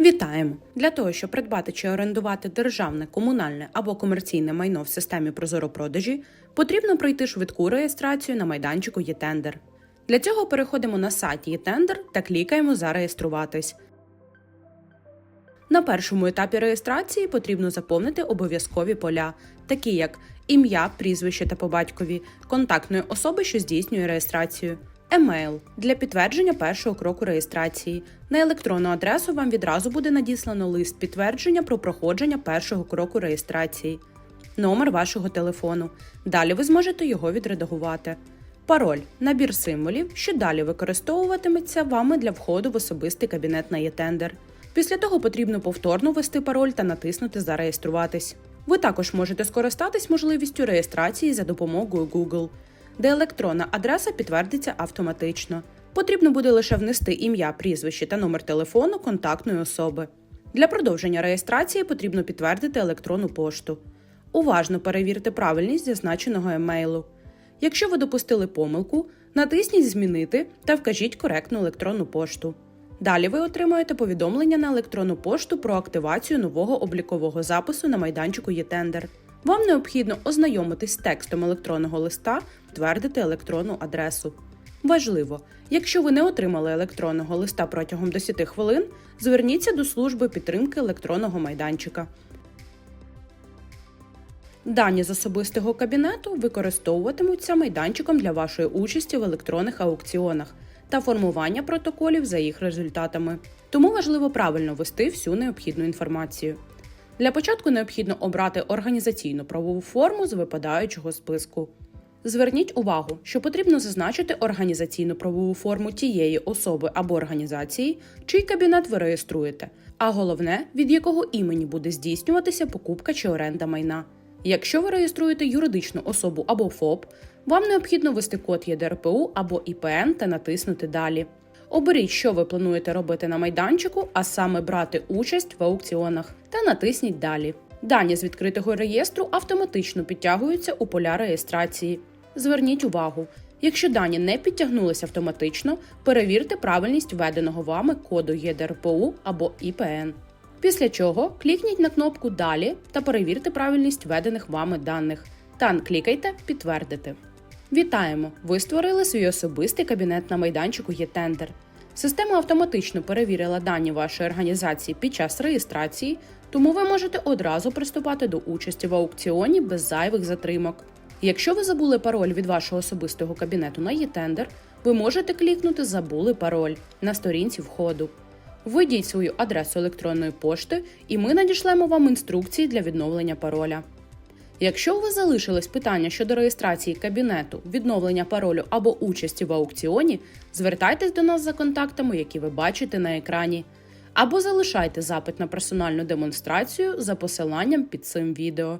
Вітаємо! Для того, щоб придбати чи орендувати державне, комунальне або комерційне майно в системі Прозоропродажі, потрібно пройти швидку реєстрацію на майданчику ЄТендер. Для цього переходимо на сайт ЄТендер та клікаємо Зареєструватись. На першому етапі реєстрації потрібно заповнити обов'язкові поля, такі як ім'я, прізвище та по батькові, контактної особи, що здійснює реєстрацію, емейл для підтвердження першого кроку реєстрації. На електронну адресу вам відразу буде надіслано лист підтвердження про проходження першого кроку реєстрації, номер вашого телефону. Далі ви зможете його відредагувати. Пароль набір символів, що далі використовуватиметься вами для входу в особистий кабінет на ЄТендер. Після того потрібно повторно ввести пароль та натиснути Зареєструватись. Ви також можете скористатись можливістю реєстрації за допомогою Google, де електронна адреса підтвердиться автоматично. Потрібно буде лише внести ім'я, прізвище та номер телефону контактної особи. Для продовження реєстрації потрібно підтвердити електронну пошту. Уважно перевірте правильність зазначеного емейлу. Якщо ви допустили помилку, натисніть Змінити та вкажіть коректну електронну пошту. Далі ви отримаєте повідомлення на електронну пошту про активацію нового облікового запису на майданчику ЄТендер. Вам необхідно ознайомитись з текстом електронного листа, підтвердити електронну адресу. Важливо, якщо ви не отримали електронного листа протягом 10 хвилин, зверніться до служби підтримки електронного майданчика. Дані з особистого кабінету використовуватимуться майданчиком для вашої участі в електронних аукціонах та формування протоколів за їх результатами. Тому важливо правильно ввести всю необхідну інформацію. Для початку необхідно обрати організаційну правову форму з випадаючого списку. Зверніть увагу, що потрібно зазначити організаційну правову форму тієї особи або організації, чий кабінет ви реєструєте, а головне, від якого імені буде здійснюватися покупка чи оренда майна. Якщо ви реєструєте юридичну особу або ФОП, вам необхідно ввести код ЄДРПУ або ІПН та натиснути Далі. Оберіть, що ви плануєте робити на майданчику, а саме брати участь в аукціонах, та натисніть Далі. Дані з відкритого реєстру автоматично підтягуються у поля реєстрації. Зверніть увагу, якщо дані не підтягнулися автоматично, перевірте правильність введеного вами коду ЄДРПУ або ІПН. Після чого клікніть на кнопку Далі та перевірте правильність введених вами даних. Та клікайте Підтвердити. Вітаємо! Ви створили свій особистий кабінет на майданчику ЄТендер. Система автоматично перевірила дані вашої організації під час реєстрації, тому ви можете одразу приступати до участі в аукціоні без зайвих затримок. Якщо ви забули пароль від вашого особистого кабінету на ЄТендер, ви можете клікнути Забули пароль на сторінці входу. Введіть свою адресу електронної пошти, і ми надішлемо вам інструкції для відновлення пароля. Якщо у вас залишились питання щодо реєстрації кабінету, відновлення паролю або участі в аукціоні, звертайтесь до нас за контактами, які ви бачите на екрані, або залишайте запит на персональну демонстрацію за посиланням під цим відео.